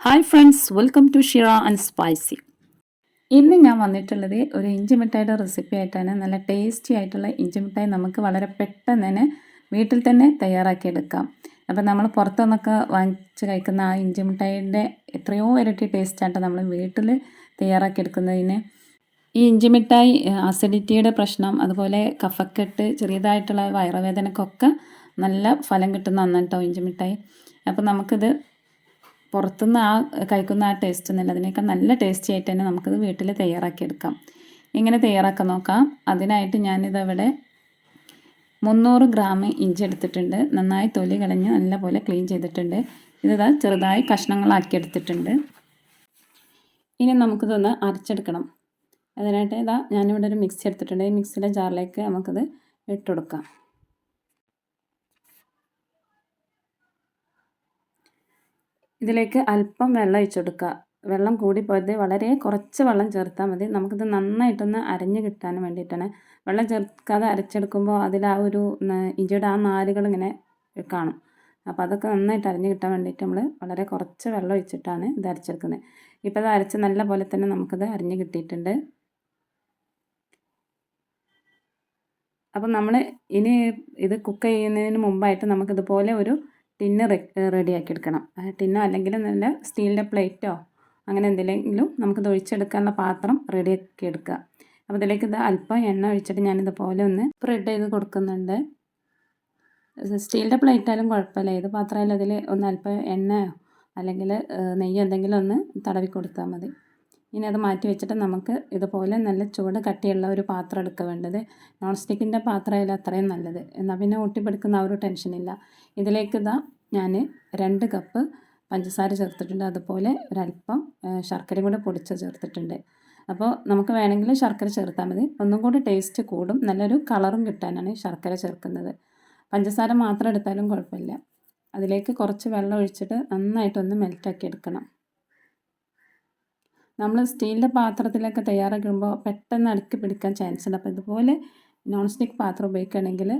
Hi friends welcome to Shira and spicy ഇന്ന് ഞാൻ വന്നിട്ടുള്ളത് ഒരു ഇഞ്ചി മിഠായിയുടെ റെസിപ്പി ആയിട്ടാണ്. നല്ല ടേസ്റ്റി ആയിട്ടുള്ള ഇഞ്ചി മിഠായി നമുക്ക് വളരെ പെട്ടെന്ന് തന്നെ വീട്ടിൽ തന്നെ തയ്യാറാക്കിയെടുക്കാം അപ്പം നമ്മൾ പുറത്തുനിന്നൊക്കെ വാങ്ങിച്ച് കഴിക്കുന്ന ആ ഇഞ്ചി മിഠായിന്റെ എത്രയോ ഇരട്ടി ടേസ്റ്റായിട്ട് നമ്മൾ വീട്ടിൽ തയ്യാറാക്കിയെടുക്കുന്നതിന് ഈ ഇഞ്ചി മിഠായി അസിഡിറ്റിയുടെ പ്രശ്നം അതുപോലെ കഫക്കെട്ട് ചെറിയതായിട്ടുള്ള വയറുവേദനക്കൊക്കെ നല്ല ഫലം കിട്ടുന്ന ഒന്നാണ് കേട്ടോ ഇഞ്ചി മിഠായി. അപ്പം നമുക്കിത് പുറത്തുനിന്ന് ആ കഴിക്കുന്ന ആ ടേസ്റ്റ് ഒന്നുമില്ല അതിനേക്കാൾ നല്ല ടേസ്റ്റി ആയിട്ട് തന്നെ നമുക്കത് വീട്ടിൽ തയ്യാറാക്കിയെടുക്കാം എങ്ങനെ തയ്യാറാക്കാൻ നോക്കാം? അതിനായിട്ട് ഞാനിതവിടെ മുന്നൂറ് ഗ്രാം ഇഞ്ചി എടുത്തിട്ടുണ്ട്. നന്നായി തൊലി കളഞ്ഞ് നല്ലപോലെ ക്ലീൻ ചെയ്തിട്ടുണ്ട്. ഇതാ ചെറുതായി കഷ്ണങ്ങളാക്കി എടുത്തിട്ടുണ്ട്. ഇനി നമുക്കിതൊന്ന് അരച്ചെടുക്കണം. അതിനായിട്ട് ഇതാ ഞാനിവിടെ ഒരു മിക്സി എടുത്തിട്ടുണ്ട്. ഈ മിക്സിയുടെ ജാറിലേക്ക് നമുക്കിത് ഇട്ടുകൊടുക്കാം. ഇതിലേക്ക് അല്പം വെള്ളം ഒഴിച്ചെടുക്കുക. വെള്ളം കൂടിപ്പോയത് വളരെ കുറച്ച് വെള്ളം ചേർത്താൽ മതി. നമുക്കിത് നന്നായിട്ടൊന്ന് അരഞ്ഞ് കിട്ടാൻ വേണ്ടിയിട്ടാണ്. വെള്ളം ചേർക്കാതെ അരച്ചെടുക്കുമ്പോൾ അതിൽ ആ ഒരു ഇഞ്ചിയുടെ ആ നാരുകൾ ഇങ്ങനെ കാണും. അപ്പോൾ അതൊക്കെ നന്നായിട്ട് അരഞ്ഞ് കിട്ടാൻ വേണ്ടിയിട്ട് നമ്മൾ വളരെ കുറച്ച് വെള്ളം ഒഴിച്ചിട്ടാണ് ഇത് അരച്ചെടുക്കുന്നത്. ഇപ്പോൾ ഇത് അരച്ച് നല്ല പോലെ തന്നെ നമുക്കത് അരിഞ്ഞ് കിട്ടിയിട്ടുണ്ട്. അപ്പം നമ്മൾ ഇനി ഇത് കുക്ക് ചെയ്യുന്നതിന് മുമ്പായിട്ട് നമുക്കിതുപോലെ ഒരു ടിന്ന് റെഡിയാക്കി എടുക്കണം ടിന്നോ അല്ലെങ്കിൽ നല്ല സ്റ്റീലിന്റെ പ്ലേറ്റോ അങ്ങനെ എന്തെങ്കിലും നമുക്കിത് ഒഴിച്ചെടുക്കാനുള്ള പാത്രം റെഡിയാക്കി എടുക്കുക അപ്പോൾ അതിലേക്ക് ഇത് അല്പം എണ്ണ ഒഴിച്ചിട്ട് ഞാനിതുപോലെ ഒന്ന് സ്പ്രെഡ് ചെയ്ത് കൊടുക്കുന്നുണ്ട്. സ്റ്റീലിന്റെ പ്ലേറ്റ് ആയാലും കുഴപ്പമില്ല. ഏത് പാത്രമായാലും അതിൽ ഒന്ന് അല്പം എണ്ണയോ അല്ലെങ്കിൽ നെയ്യോ എന്തെങ്കിലും ഒന്ന് തടവി കൊടുത്താൽ മതി. ഇനി അത് മാറ്റി വെച്ചിട്ട് നമുക്ക് ഇതുപോലെ നല്ല ചൂട് കട്ടിയുള്ള ഒരു പാത്രം എടുക്കുക വേണ്ടത്. നോൺ സ്റ്റിക്കിന്റെ പാത്രമായാലും അത്രയും നല്ലത്. എന്നാൽ പിന്നെ ഒട്ടിപ്പിടിക്കുന്ന ആ ഒരു ടെൻഷനില്ല ഇതിലേക്ക് ഇതാ ഞാൻ രണ്ട് കപ്പ് പഞ്ചസാര ചേർത്തിട്ടുണ്ട്. അതുപോലെ ഒരല്പം ശർക്കരയും കൂടെ പൊടിച്ച് ചേർത്തിട്ടുണ്ട്. അപ്പോൾ നമുക്ക് വേണമെങ്കിൽ ശർക്കര ചേർത്താൽ മതി. ഒന്നും കൂടി ടേസ്റ്റ് കൂടും. നല്ലൊരു കളറും കിട്ടാനാണ് ശർക്കര ചേർക്കുന്നത്. പഞ്ചസാര മാത്രം എടുത്താലും കുഴപ്പമില്ല. അതിലേക്ക് കുറച്ച് വെള്ളം ഒഴിച്ചിട്ട് നന്നായിട്ടൊന്ന് മെൽറ്റാക്കി എടുക്കണം. നമ്മൾ സ്റ്റീലിന്റെ പാത്രത്തിലൊക്കെ തയ്യാറാക്കുമ്പോൾ പെട്ടെന്ന് അടുക്കി പിടിക്കാൻ ചാൻസ് ഉണ്ട്. അപ്പോൾ ഇതുപോലെ നോൺ സ്റ്റിക്ക് പാത്രം ഉപയോഗിക്കുകയാണെങ്കിൽ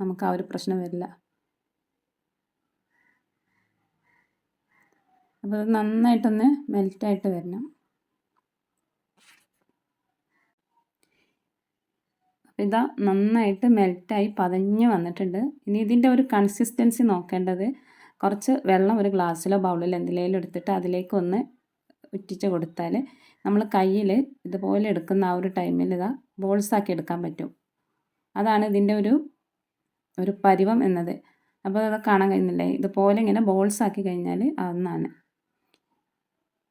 നമുക്ക് ആ ഒരു പ്രശ്നം വരില്ല. അപ്പോൾ അത് നന്നായിട്ടൊന്ന് മെൽറ്റായിട്ട് വരണം. അപ്പോൾ ഇതാ നന്നായിട്ട് മെൽറ്റായി പതഞ്ഞ് വന്നിട്ടുണ്ട്. ഇനി ഇതിന്റെ ഒരു കൺസിസ്റ്റൻസി നോക്കേണ്ടത് കുറച്ച് വെള്ളം ഒരു ഗ്ലാസ്സിലോ ബൗളിലോ എന്തിലേലും എടുത്തിട്ട് അതിലേക്ക് ഒന്ന് ഉറ്റിച്ച് കൊടുത്താൽ നമ്മൾ കയ്യിൽ ഇതുപോലെ എടുക്കുന്ന ആ ഒരു ടൈമിൽ ഇതാ ബോൾസാക്കി എടുക്കാൻ പറ്റും. അതാണ് ഇതിന്റെ ഒരു ഒരു പരിവം എന്നത്. അപ്പോൾ അത് കാണാൻ കഴിയുന്നില്ലേ? ഇതുപോലെ ഇങ്ങനെ ബോൾസ് ആക്കി കഴിഞ്ഞാൽ അതൊന്നാണ്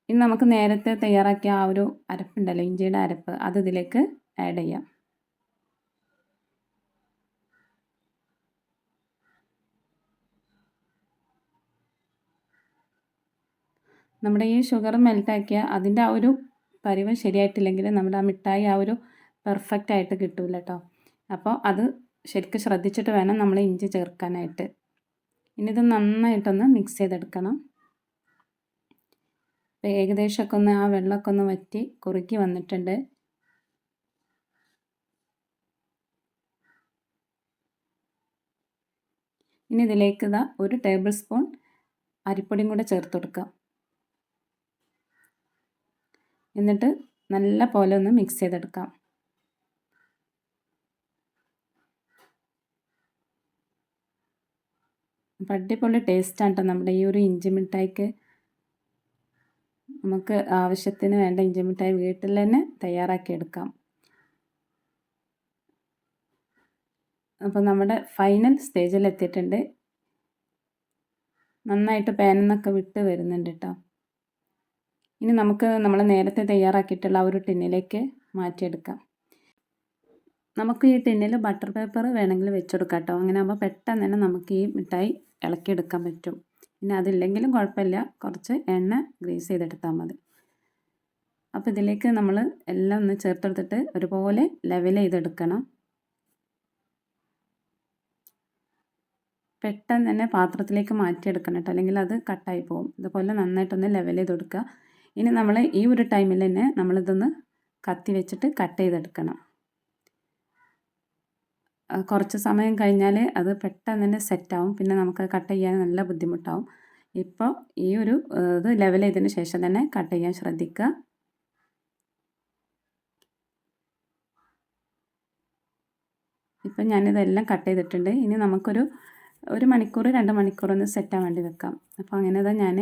ഇനി നമുക്ക് നേരത്തെ തയ്യാറാക്കിയ ആ ഒരു അരപ്പുണ്ടല്ലോ ഇഞ്ചിയുടെ അരപ്പ് അത് ഇതിലേക്ക് ആഡ് ചെയ്യാം. നമ്മുടെ ഈ ഷുഗർ മെൽറ്റാക്കിയ അതിന്റെ ആ ഒരു പരിവം ശരിയായിട്ടില്ലെങ്കിൽ നമ്മുടെ ആ മിഠായി ആ ഒരു പെർഫെക്റ്റ് ആയിട്ട് കിട്ടില്ല കേട്ടോ അപ്പോൾ അത് ശരിക്കും ശ്രദ്ധിച്ചിട്ട് വേണം നമ്മൾ ഇഞ്ചി ചേർക്കാനായിട്ട്. ഇനി ഇത് നന്നായിട്ടൊന്ന് മിക്സ് ചെയ്തെടുക്കണം. അപ്പോൾ ഏകദേശമൊക്കെ ഒന്ന് ആ വെള്ളമൊക്കെ ഒന്ന് വറ്റി കുറുക്കി വന്നിട്ടുണ്ട്. ഇനി ഇതിലേക്ക് ഇതാ ഒരു ടേബിൾ സ്പൂൺ അരിപ്പൊടിയും കൂടെ ചേർത്ത് കൊടുക്കാം എന്നിട്ട് നല്ല പോലെ ഒന്ന് മിക്സ് ചെയ്തെടുക്കാം. അപ്പം അടിപൊളി ടേസ്റ്റാണ് കേട്ടോ നമ്മുടെ ഈ ഒരു ഇഞ്ചി മിഠായിക്ക്. നമുക്ക് ആവശ്യത്തിന് വേണ്ട ഇഞ്ചി മിഠായി വീട്ടിൽ തന്നെ തയ്യാറാക്കിയെടുക്കാം അപ്പോൾ നമ്മുടെ ഫൈനൽ സ്റ്റേജിൽ എത്തിയിട്ടുണ്ട്. നന്നായിട്ട് പാനിൽ വിട്ട് വരുന്നുണ്ട് കേട്ടോ ഇനി നമുക്ക് നമ്മൾ നേരത്തെ തയ്യാറാക്കിയിട്ടുള്ള ഒരു ടിന്നിലേക്ക് മാറ്റിയെടുക്കാം. നമുക്ക് ഈ ടിന്നിൽ ബട്ടർ പേപ്പർ വേണമെങ്കിൽ വെച്ചെടുക്കാം കേട്ടോ അങ്ങനെ ആകുമ്പോൾ പെട്ടെന്ന് തന്നെ നമുക്ക് ഈ മിഠായി ഇളക്കിയെടുക്കാൻ പറ്റും. പിന്നെ അതില്ലെങ്കിലും കുഴപ്പമില്ല. കുറച്ച് എണ്ണ ഗ്രീസ് ചെയ്തെടുത്താൽ മതി. അപ്പോൾ ഇതിലേക്ക് നമ്മൾ എല്ലാം ഒന്ന് ചേർത്തെടുത്തിട്ട് ഒരുപോലെ ലെവൽ ചെയ്തെടുക്കണം. പെട്ടെന്ന് തന്നെ പാത്രത്തിലേക്ക് മാറ്റിയെടുക്കണം കേട്ടോ. അല്ലെങ്കിൽ അത് കട്ടായി പോകും ഇതുപോലെ നന്നായിട്ടൊന്ന് ലെവൽ ചെയ്ത് കൊടുക്കുക ഇനി നമ്മൾ ഈ ഒരു ടൈമിൽ തന്നെ നമ്മളിതൊന്ന് കത്തി വെച്ചിട്ട് കട്ട് ചെയ്തെടുക്കണം. കുറച്ച് സമയം കഴിഞ്ഞാൽ അത് പെട്ടെന്ന് തന്നെ സെറ്റാവും പിന്നെ നമുക്ക് കട്ട് ചെയ്യാൻ നല്ല ബുദ്ധിമുട്ടാവും. ഇപ്പോൾ ഈ ഒരു ഇത് ലെവൽ ചെയ്തതിന് ശേഷം തന്നെ കട്ട് ചെയ്യാൻ ശ്രദ്ധിക്കുക. ഇപ്പം ഞാനിതെല്ലാം കട്ട് ചെയ്തിട്ടുണ്ട്. ഇനി നമുക്കൊരു ഒരു മണിക്കൂർ രണ്ട് മണിക്കൂർ ഒന്ന് സെറ്റാൻ വേണ്ടി വെക്കാം. അപ്പോൾ അങ്ങനെ തന്നെ ഞാൻ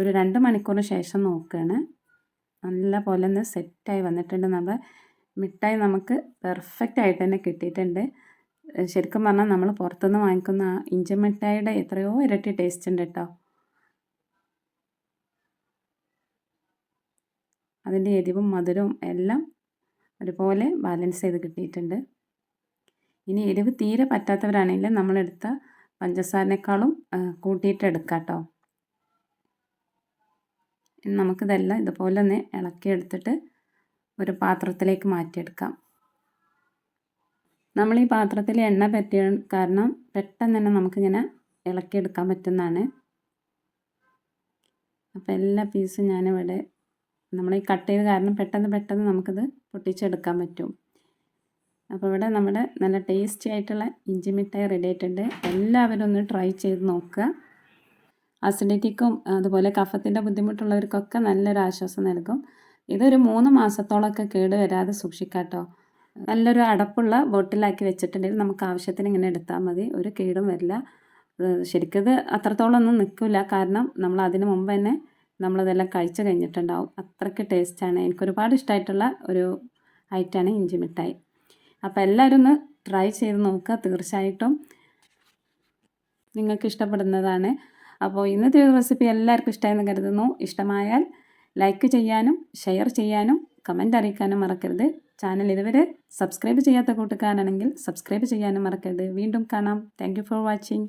ഒരു രണ്ട് മണിക്കൂറിന് ശേഷം നോക്കുകയാണ് നല്ല പോലെ ഒന്ന് സെറ്റായി വന്നിട്ടുണ്ട്. നമ്മൾ മിഠായി നമുക്ക് പെർഫെക്റ്റ് ആയിട്ട് തന്നെ കിട്ടിയിട്ടുണ്ട്. ശരിക്കും പറഞ്ഞാൽ നമ്മൾ പുറത്തുനിന്ന് വാങ്ങിക്കുന്ന ആ ഇഞ്ചി മിഠായിയുടെ എത്രയോ ഇരട്ടി ടേസ്റ്റ് ഉണ്ട് കേട്ടോ അതിന്റെ എരിവും മധുരവും എല്ലാം ഒരുപോലെ ബാലൻസ് ചെയ്ത് കിട്ടിയിട്ടുണ്ട്. ഇനി എരിവ് തീരെ പറ്റാത്തവരാണെങ്കിൽ നമ്മളെടുത്ത പഞ്ചസാരനേക്കാളും കൂട്ടിയിട്ട് എടുക്കാം കേട്ടോ നമുക്കിതെല്ലാം ഇതുപോലെ ഒന്ന് ഇളക്കിയെടുത്തിട്ട് ഒരു പാത്രത്തിലേക്ക് മാറ്റിയെടുക്കാം. നമ്മൾ ഈ പാത്രത്തിൽ എണ്ണ പറ്റിയ കാരണം പെട്ടെന്ന് തന്നെ നമുക്കിങ്ങനെ ഇളക്കിയെടുക്കാൻ പറ്റുന്നതാണ്. അപ്പോൾ എല്ലാ പീസും ഞാനിവിടെ നമ്മൾ ഈ കട്ട് ചെയ്ത് കാരണം പെട്ടെന്ന് പെട്ടെന്ന് നമുക്കിത് പൊട്ടിച്ചെടുക്കാൻ പറ്റും. അപ്പോൾ ഇവിടെ നമ്മുടെ നല്ല ടേസ്റ്റി ആയിട്ടുള്ള ഇഞ്ചി മിഠായി റെഡി ആയിട്ടുണ്ട്. എല്ലാവരും ഒന്ന് ട്രൈ ചെയ്ത് നോക്കുക. അസിഡിറ്റിക്കും അതുപോലെ കഫത്തിന്റെ ബുദ്ധിമുട്ടുള്ളവർക്കൊക്കെ നല്ലൊരു ആശ്വാസം നൽകും. ഇതൊരു മൂന്ന് മാസത്തോളമൊക്കെ കേട് വരാതെ സൂക്ഷിക്കാട്ടോ നല്ലൊരു അടപ്പുള്ള ബോട്ടിലാക്കി വെച്ചിട്ടുണ്ടെങ്കിൽ നമുക്ക് ആവശ്യത്തിന് ഇങ്ങനെ എടുത്താൽ മതി. ഒരു കേടും വരില്ല. ശരിക്കത് അത്രത്തോളം ഒന്നും നിൽക്കില്ല. കാരണം നമ്മൾ അതിന് മുമ്പ് തന്നെ നമ്മളതെല്ലാം കഴിച്ചു കഴിഞ്ഞിട്ടുണ്ടാവും. അത്രയ്ക്ക് ടേസ്റ്റാണ് എനിക്കൊരുപാട് ഇഷ്ടമായിട്ടുള്ള ഒരു ഐറ്റമാണ് ഇഞ്ചി മിഠായി. അപ്പോൾ എല്ലാവരും ഒന്ന് ട്രൈ ചെയ്ത് നോക്കുക. തീർച്ചയായിട്ടും നിങ്ങൾക്ക് ഇഷ്ടപ്പെടുന്നതാണ്. അപ്പോൾ ഇന്നത്തെ ഒരു റെസിപ്പി എല്ലാവർക്കും ഇഷ്ടമായെന്ന് കരുതുന്നു. ഇഷ്ടമായാൽ ലൈക്ക് ചെയ്യാനും ഷെയർ ചെയ്യാനും കമന്റ് അറിയിക്കാനും മറക്കരുത്. ചാനൽ ഇതുവരെ സബ്സ്ക്രൈബ് ചെയ്യാത്ത കൂട്ടുകാരാണെങ്കിൽ സബ്സ്ക്രൈബ് ചെയ്യാനും മറക്കരുത്. വീണ്ടും കാണാം. Thank for watching